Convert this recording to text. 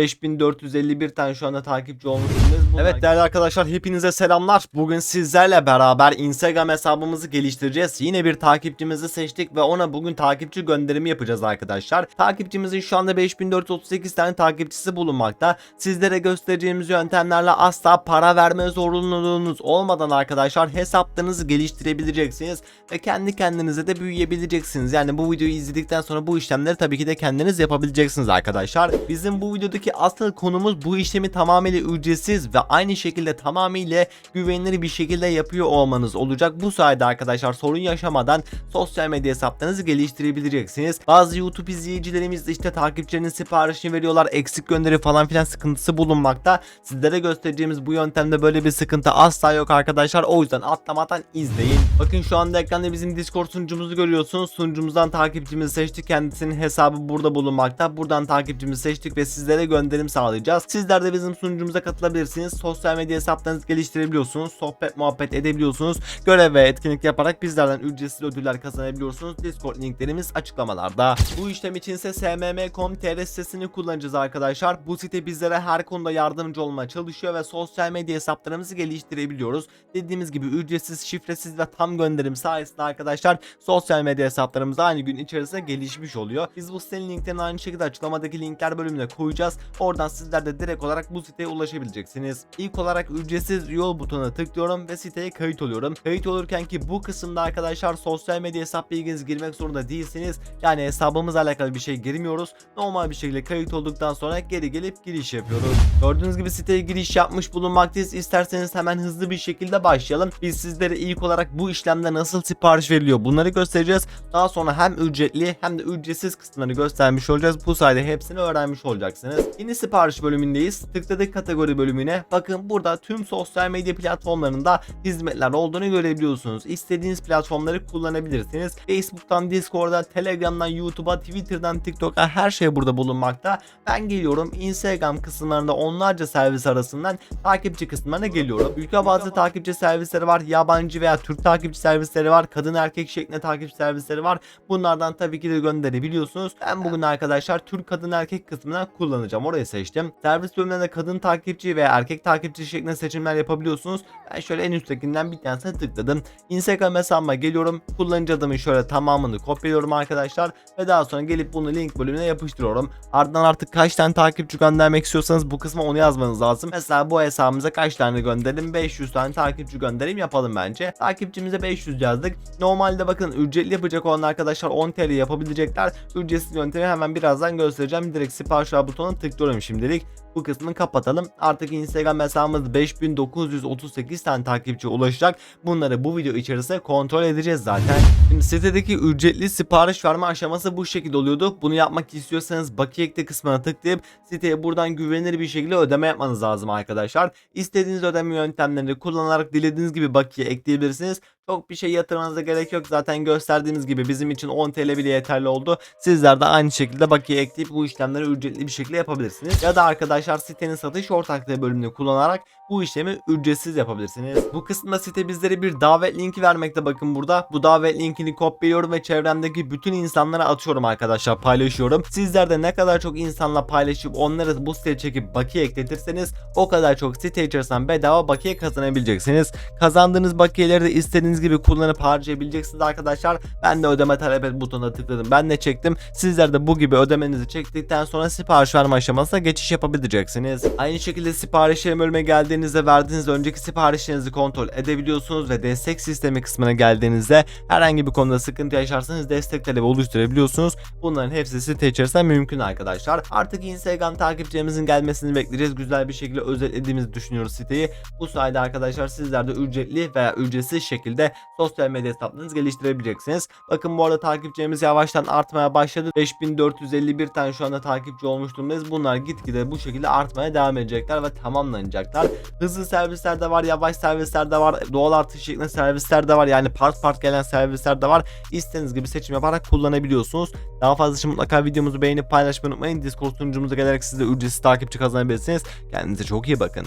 5451 tane şu anda takipçi olmuşsunuz. Evet değerli arkadaşlar hepinize selamlar. Bugün sizlerle beraber Instagram hesabımızı geliştireceğiz. Yine bir takipçimizi seçtik ve ona bugün takipçi gönderimi yapacağız arkadaşlar. Takipçimizin şu anda 5438 tane takipçisi bulunmakta. Sizlere göstereceğimiz yöntemlerle asla para verme zorunluluğunuz olmadan arkadaşlar hesaplarınızı geliştirebileceksiniz ve kendi kendinize de büyüyebileceksiniz. Yani bu videoyu izledikten sonra bu işlemleri tabii ki de kendiniz yapabileceksiniz arkadaşlar. Bizim bu videodaki asıl konumuz bu işlemi tamamıyla ücretsiz ve aynı şekilde tamamıyla güvenilir bir şekilde yapıyor olmanız olacak. Bu sayede arkadaşlar sorun yaşamadan sosyal medya hesaplarınızı geliştirebileceksiniz. Bazı YouTube izleyicilerimiz işte takipçilerinin siparişini veriyorlar. Eksik gönderi falan filan sıkıntısı bulunmakta. Sizlere göstereceğimiz bu yöntemde böyle bir sıkıntı asla yok arkadaşlar. O yüzden atlamadan izleyin. Bakın şu anda ekranda bizim Discord sunucumuzu görüyorsunuz. Sunucumuzdan takipçimizi seçtik. Kendisinin hesabı burada bulunmakta. Buradan takipçimizi seçtik ve sizlere gönderim sağlayacağız. Sizler de bizim sunucumuza katılabilirsiniz. Sosyal medya hesaplarınızı geliştirebiliyorsunuz. Sohbet muhabbet edebiliyorsunuz. Görev ve etkinlik yaparak bizlerden ücretsiz ödüller kazanabiliyorsunuz. Discord linklerimiz açıklamalarda. Bu işlem için ise smm.com.tr sitesini kullanacağız arkadaşlar. Bu site bizlere her konuda yardımcı olmaya çalışıyor ve sosyal medya hesaplarımızı geliştirebiliyoruz. Dediğimiz gibi ücretsiz, şifresiz ve tam gönderim sayesinde arkadaşlar sosyal medya hesaplarımız aynı gün içerisinde gelişmiş oluyor. Biz bu sitenin linklerini aynı şekilde açıklamadaki linkler bölümüne koyacağız. Oradan sizler de direkt olarak bu siteye ulaşabileceksiniz. İlk olarak ücretsiz yol butonuna tıklıyorum ve siteye kayıt oluyorum. Kayıt olurken ki bu kısımda arkadaşlar sosyal medya hesap bilginizi girmek zorunda değilsiniz. Yani hesabımızla alakalı bir şey girmiyoruz. Normal bir şekilde kayıt olduktan sonra geri gelip giriş yapıyoruz. Gördüğünüz gibi siteye giriş yapmış bulunmaktayız. İsterseniz hemen hızlı bir şekilde başlayalım. Biz sizlere ilk olarak bu işlemde nasıl sipariş veriliyor bunları göstereceğiz. Daha sonra hem ücretli hem de ücretsiz kısımları göstermiş olacağız. Bu sayede hepsini öğrenmiş olacaksınız. Yeni sipariş bölümündeyiz. Tıkladık kategori bölümüne. Bakın burada tüm sosyal medya platformlarında hizmetler olduğunu görebiliyorsunuz. İstediğiniz platformları kullanabilirsiniz. Facebook'tan, Discord'dan, Telegram'dan, YouTube'a, Twitter'dan, TikTok'a her şey burada bulunmakta. Ben geliyorum Instagram kısımlarında onlarca servis arasından takipçi kısımlarına geliyorum. Ülke bazı takipçi servisleri var. Yabancı veya Türk takipçi servisleri var. Kadın erkek şeklinde takipçi servisleri var. Bunlardan tabii ki de gönderebiliyorsunuz. Ben bugün arkadaşlar Türk kadın erkek kısmından kullanacağım. Orayı seçtim. Servis bölümünde kadın takipçi veya erkek takipçi şeklinde seçimler yapabiliyorsunuz. Ben şöyle en üsttekinden bir tanesine tıkladım. Instagram hesabıma geliyorum. Kullanıcı adımın şöyle tamamını kopyalıyorum arkadaşlar. Ve daha sonra gelip bunu link bölümüne yapıştırıyorum. Ardından artık kaç tane takipçi göndermek istiyorsanız bu kısma onu yazmanız lazım. Mesela bu hesabımıza kaç tane gönderelim? 500 tane takipçi göndereyim yapalım bence. Takipçimize 500 yazdık. Normalde bakın ücretli yapacak olan arkadaşlar 10 TL yapabilecekler. Ücretsiz yöntemi hemen birazdan göstereceğim. Direkt sipariş butonuna tıklıyorum şimdilik. Bu kısmını kapatalım. Artık Instagram hesabımız 5938 tane takipçi ulaşacak. Bunları bu video içerisinde kontrol edeceğiz zaten. Şimdi sitedeki ücretli sipariş verme aşaması bu şekilde oluyordu. Bunu yapmak istiyorsanız bakiye ekle kısmına tıklayıp siteye buradan güvenilir bir şekilde ödeme yapmanız lazım arkadaşlar. İstediğiniz ödeme yöntemlerini kullanarak dilediğiniz gibi bakiye ekleyebilirsiniz. Çok bir şey yatırmanıza gerek yok. Zaten gösterdiğimiz gibi bizim için 10 TL bile yeterli oldu. Sizler de aynı şekilde bakiye ekleyip bu işlemleri ücretli bir şekilde yapabilirsiniz. Ya da arkadaşlar sitenin satış ortaklığı bölümünü kullanarak bu işlemi ücretsiz yapabilirsiniz. Bu kısımda site bizlere bir davet linki vermekte bakın burada. Bu davet linkini kopyalıyorum ve çevremdeki bütün insanlara atıyorum arkadaşlar paylaşıyorum. Sizler de ne kadar çok insanla paylaşıp onları bu siteye çekip bakiye ekletirseniz o kadar çok site içerisinden bedava bakiye kazanabileceksiniz. Kazandığınız bakiyeleri de istediğiniz gibi kullanıp harcayabileceksiniz arkadaşlar. Ben de ödeme talep et butonuna tıkladım. Ben de çektim. Sizler de bu gibi ödemenizi çektikten sonra sipariş verme aşamasına geçiş yapabileceksiniz. Aynı şekilde sipariş bölüme geldiğinizde verdiğiniz önceki siparişlerinizi kontrol edebiliyorsunuz ve destek sistemi kısmına geldiğinizde herhangi bir konuda sıkıntı yaşarsanız destek talebi oluşturabiliyorsunuz. Bunların hepsi site içerisinde mümkün arkadaşlar. Artık Instagram takipçilerimizin gelmesini bekleyeceğiz. Güzel bir şekilde özetlediğimizi düşünüyoruz siteyi. Bu sayede arkadaşlar sizler de ücretli veya ücretsiz şekilde sosyal medya hesaplarınızı geliştirebileceksiniz. Bakın bu arada takipçilerimiz yavaştan artmaya başladı. 5451 tane şu anda takipçi olmuş durumdayız. Bunlar gitgide bu şekilde artmaya devam edecekler ve tamamlanacaklar. Hızlı servisler de var, yavaş servisler de var, doğal artış şeklinde servisler de var. Yani part part gelen servisler de var. İstediğiniz gibi seçim yaparak kullanabiliyorsunuz. Daha fazla için mutlaka videomuzu beğenip paylaşmayı unutmayın. Discord sunucumuza gelerek siz de ücretsiz takipçi kazanabilirsiniz. Kendinize çok iyi bakın.